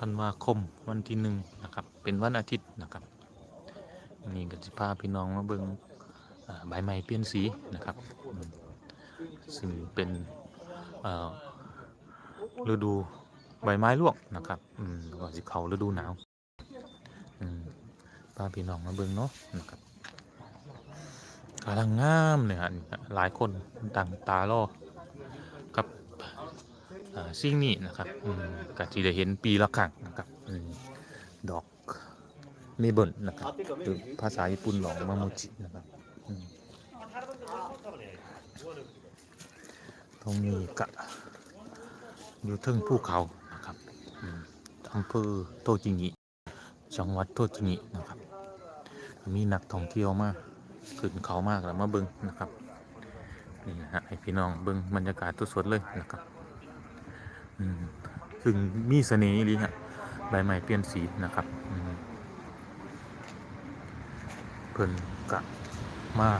ธันวาคมวันที่หนึ่งนะครับ เป็นวันอาทิตย์นะครับนี่ก็จะพาพี่น้องมาเบิงใบไม้เปลี่ยนสีนะครับ ซึ่งเป็นฤดูใบไม้ร่วงนะครับอืมก็สิเข้าฤดูหนาวพาพี่น้องมาเบิงเนาะนะครับกำลังงามเลยฮะหลายคนต่างตารอกับอ่า สิ่งนี้นะครับอืมก็จะได้เห็นปีละครั้งนะครับอดอกเมเบิลนะครับหรือภาษาญี่ปุ่นหลองมาโมจินะครับตรงนี้ก็อยู่ทึงภูเขานะครับอำเภอโตจิงิจังหวัดโตจิงินะครับ มีนักท่องเที่ยวมากขึ้นเขามากแล้วมาเบิ้งนะครับนี่นะฮะให้พี่น้องเบิ้งบรรยากาศทุสดเลยนะครับ ซึ่งมีเสน่ห์ลีฮะใบไม้เปลี่ยนสีนะครับเพิ่นกะมา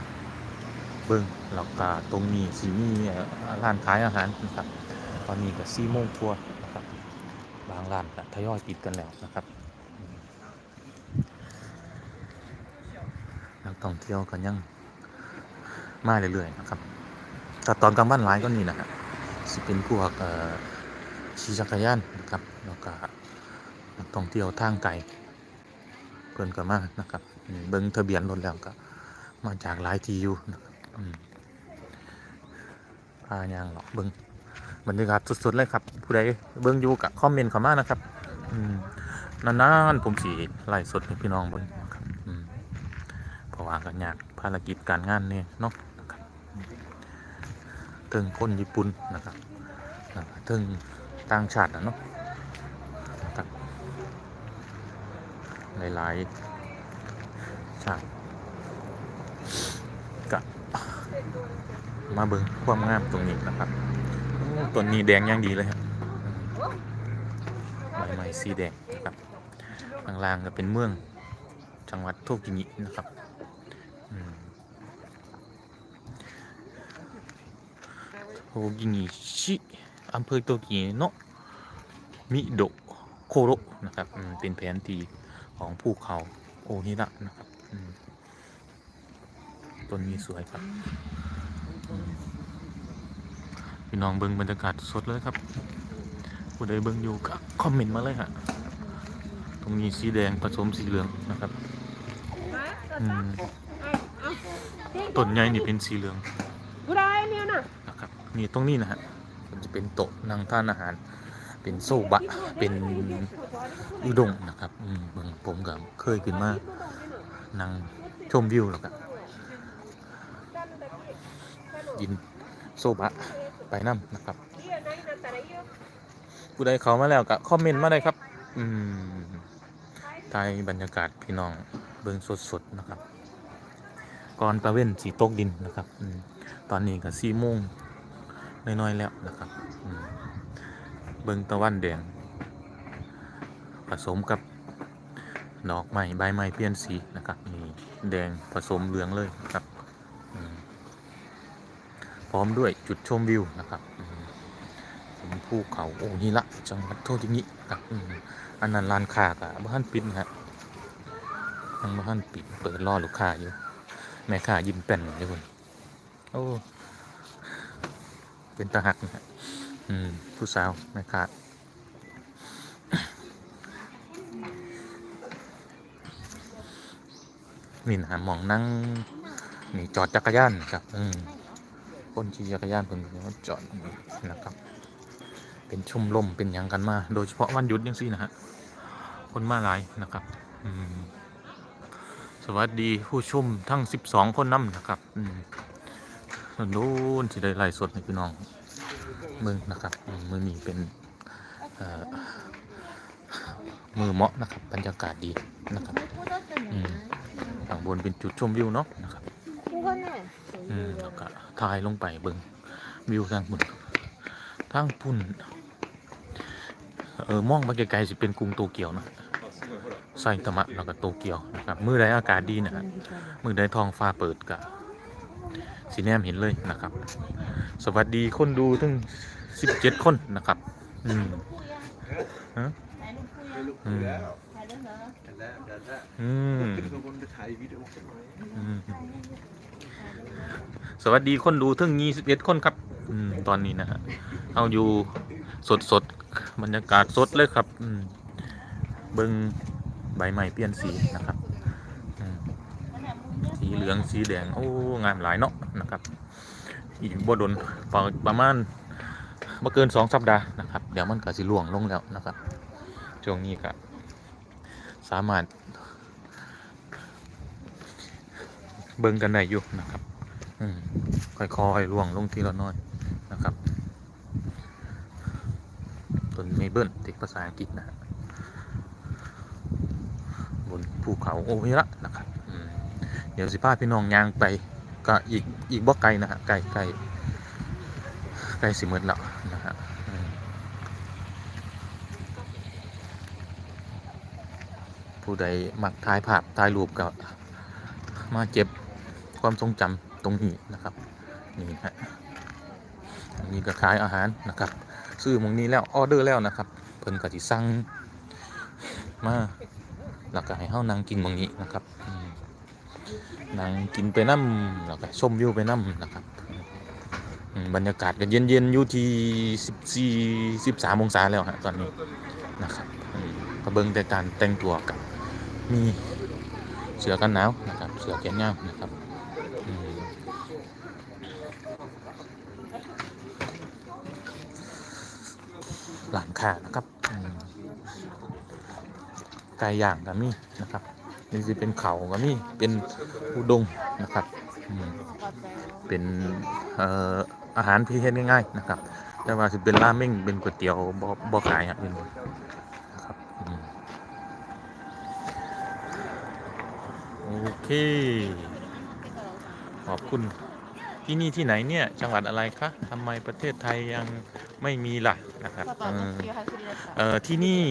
เบิ่งแล้วก็ตรงนี้สีมีเอ่ร้านขายอาหารนะครับ ตอนนี้ก็สี่โมงกว่านะครับ บางร้านก็ทยอยปิดกันแล้วนะครับนักท่องเที่ยวก็ยังมาเรื่อยๆนะครับแต่ตอนกลางวันหลายก็นี่นะฮะสิเป็นพวกเอ่อ ขี่จักรยานนะครับแล้วก็นักท่องเที่ยวทางไกลเพิ่นก็มานะครับเบิ่งทะเบียนรถแล้วก็มาจากหลายที่อยู่นะครับอืมพายางหรอกเบิ่งบรรยากาศสดๆเลยครับ ผู้ใดเบิ่งอยู่ก็คอมเมนต์เข้ามานะครับอืมนานๆผมสิไล่สดให้พี่น้องเบิ่งครับอืมเพราะว่าก็ยากภารกิจการงานเนี่ยเนาะนะครับอืมถึงคนญี่ปุ่นนะครับถึง ต่างชาตินะเนาะหลายๆชาติกะมาเบิ่งความงามตรงนี้นะครับต้นนี้แดงย่างดีเลยครับใบไม้สีแดงนะครับข้างล่างก็เป็นเมือง จังหวัดโทกิงินะครับโทกิงิชิ อำเภอโตเกียเนาะมิโดโคโรนะครับเป็นแผนที่ของภูเขาโอนิระนะครับต้นนี้สวยครับพี่น้องเบิ้งบรรยากาศสดเลยครับผู้ใดเบิ้งอยู่ก็คอมเมนต์มาเลยฮะตรงนี้สีแดงผสมสีเหลืองนะครับต้นใหญ่นี่เป็นสีเหลืองนะครับนี่ตรงนี้นะฮะ มัจะเป็นโต๊ะนั่งทานอาหาร เป็นโซบะ เป็นอุด้งนะครับบางผมก็เคยกินมากนั่งชมวิวแล้วก็กินโซบะไปน้ำนะครับผู้ใดเขามาแล้วก็คอมเมนต์มาได้ครับ อืมทายบรรยากาศพี่น้องเบื้องสดๆนะครับ ก่อนประเว้นสีตกดินนะครับ ตอนนี้ก็สี่โมง น้อยๆแล้วนะครับเบิ่งตะวันแดงผสมกับดอกไม้ใบไม้เปลี่ยนสีนะครับนี่แดงผสมเหลืองเลยนะครับพร้อมด้วยจุดชมวิวนะครับอืมภูเขาโอ้นี่ละจังหวัดโทจิงิครับอันนั้นร้านค้ากะบ้านปิดนะฮะยังบ้านปิดเปิดรอลูกค้าอยู่ แม่ค้ายิ้มแป้นเลยคุณโอ้ เป็นตาหักนะฮะอืมผู้สาวแม่ค้านี่นะมองนั่งนี่จอดจักรยานครับ อืมคนขี่จักรยานเพิ่นก็มาจอดนะครับ เป็นชุมรมเป็นอย่างกันมา โดยเฉพาะวันหยุดยังสินะฮะคนมาหลายนะครับ อืมสวัสดีผู้ชมทั้ง 12 คนน้ำนะครับ อืม โดนที่ได้ไล่สดให้พี่น้องมือนะครับมือนีเป็นมือเหมาะนะครับบรรยากาศดีนะครับข้างบนเป็นจุดชมวิวเนาะนะครับอืมแล้วก็ทายลงไปเบิ้งวิวทางพุ่นทางปุ่นเออมองไปไกลๆสิเป็นกรุงโตเกียวนะไซตามะแล้วก็โตเกียวนะครับมือใดอากาศดีนะครับมือใดทองฟ้าเปิดกับ สีแนมเห็นเลยนะครับ สวัสดีคนดูทั้ง17คนนะครับ อืมฮะえรูปคู่ยัไม่งรู้คุยแล้วถ่ายรูปเหรอกันแล้วกันแล้วอืมเป็นคนไปถ่ายวิดีโอกันหน่อยอืมสวัสดีคนดูถึง21คนครับ อืมตอนนี้นะฮะเอาอยู่สดสดๆบรรยากาศสดเลยครับ อืมเบิงใบไม้เปลี่ยนสีนะครับอืมสีเหลืองสีแดง โอ้ งามหลายเนาะ นะครับ อีกบ่ดนประประมาณบ่เกินสองสัปดาห์นะครับเดี๋ยวมันก็สิล่วงลงแล้วนะครับช่วงนี้ก็สามารถ เบิ่งกันได้อยู่นะครับอืมค่อยๆล่วงลงทีละน้อยนะครับต้นเมเบิลติดภาษาอังกฤษนะฮะบนภูเขาโอเฮระนะครับเดี๋ยวสิพาพี่น้องย่างไป ก็อีกอีกบ่ไกลนะฮะไกลไกลใกลสิมืดแล้วนะฮะผู้ใดมักถ่ายภาพถ่ายรูปก็มาเก็บความทรงจำตรงนี้นะครับ นี่ฮะอันนี้ก็ขายอาหารนะครับ ซื้อมองนี้แล้วออเดอร์แล้วนะครับ เพิ่นก็สิสั่งมาแล้วก็ให้เฮานั่งกินมองนี้นะครับ นั่งกินไปน้ำแล้วก็ชมวิวไปน้ำนะครับ บรรยากาศก็เย็นๆอยู่ที่14 13องศาแล้วฮะตอนนี้นะครับอืมก็เบิ่งแต่การแต่งตัวกับมีเสื้อกันหนาวนะครับ เสื้อแขนยาวนะครับหลังคานะครับไก่ย่างก็มีนะครับ นี่สิเป็นเขาก็มีเป็นอุดงนะครับเป็นออาหารที่เฮ็ดง่ายๆนะครับ แต่ว่าสิเป็นราเม่งเป็นก๋วยเตี๋ยวบ่บ่ขายอะเป็นนะครับอโอเค ขอบคุณที่นี่ที่ไหนเนี่ยจังหวัดอะไรคะทำไมประเทศไทยยังไม่มีล่ะนะครับเออที่นี่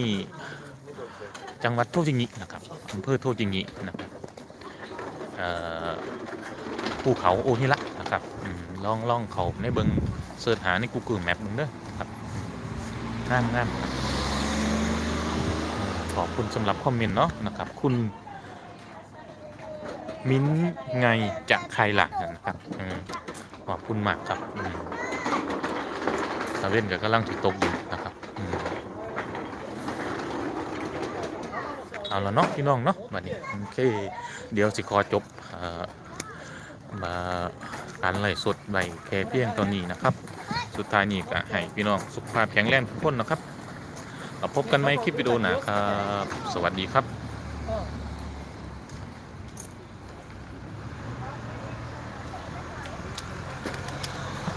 จังหวัดโทจิงินะครับอำเภอโทจิงินะครับภูเขาโอฮิระนะครับอืมลองลองเขาในเบิงเสิร์ชหาใน Google Map มึงเด้อครับงามงามขอบคุณสำหรับคอมเมนต์เนาะนะครับ คุณมิ้นไงจะใครหล่ะนะครับอขอบคุณมากครับอืมตาเว้นก็กำลังถือตกอยู่นะครับอืม เอาละเนาะพี่น้องเนาะมาดนี้โอเค เดี๋ยวสิขอจบเอ่อมาการไล่สดใบแค่เพียงตอนนี้นะครับ สุดท้ายนี้ก็ให้พี่น้องสุขภาพแข็งแรงทุกคนนะครับเราพบกันใหม่คลิปวิดีโอหนาครับ สวัสดีครับ